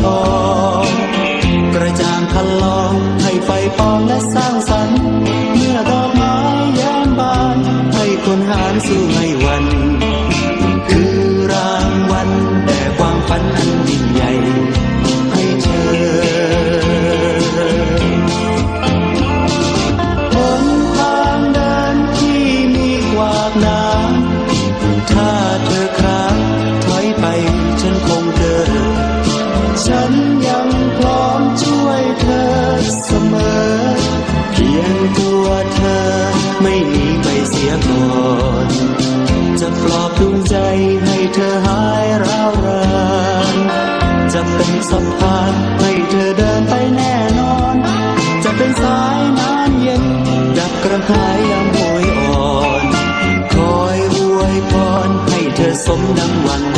ทอง กระจางคันลองให้ไฟปองและสา ขายยำหยอ่อน คอยอวยพรให้เธอสมดังวัน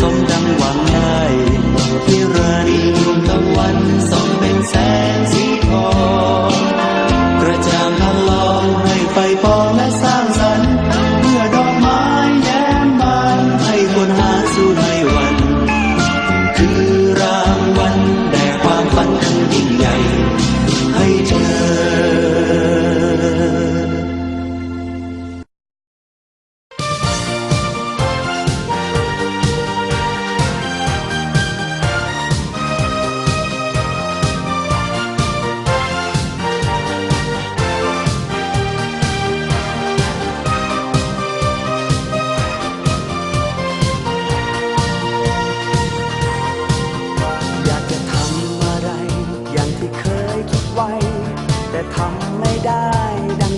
สมดังหวังได้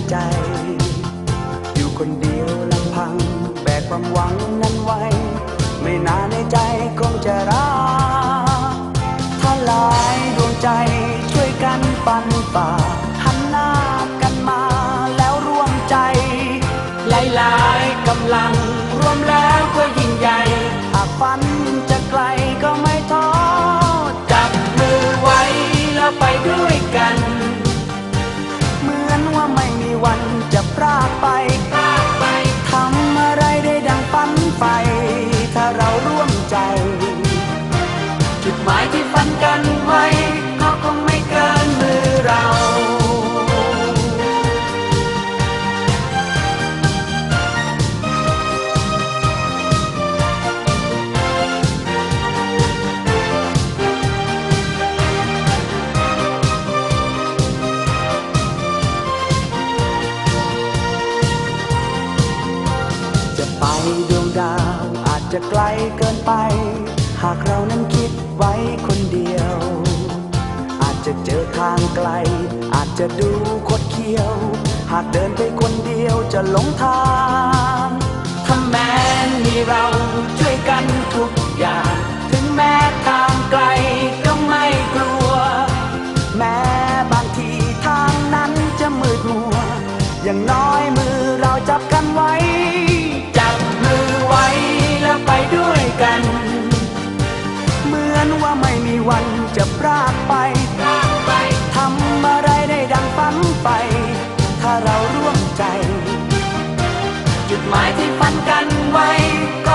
ใจ อยู่คนเดียวลำพัง แบกความหวังนั้นไว้ ไม่นานในใจคงจะรักถ้าหลายดวงใจช่วยกันปันป่า Rafael. จะไกลเกินไป หากเรานั้นคิดไว้คนเดียว อาจจะเจอทางไกล อาจจะดูคดเคี้ยว หากเดินไปคนเดียวจะหลงทางถ้าแม้มีเราช่วยกันทุกอย่าง ถึงแม้ทางไกล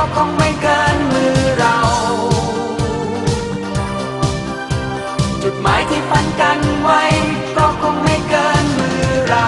ก็คงไม่เกินมือเรา จุดหมายที่ฝันกันไว้ ก็คงไม่เกินมือเรา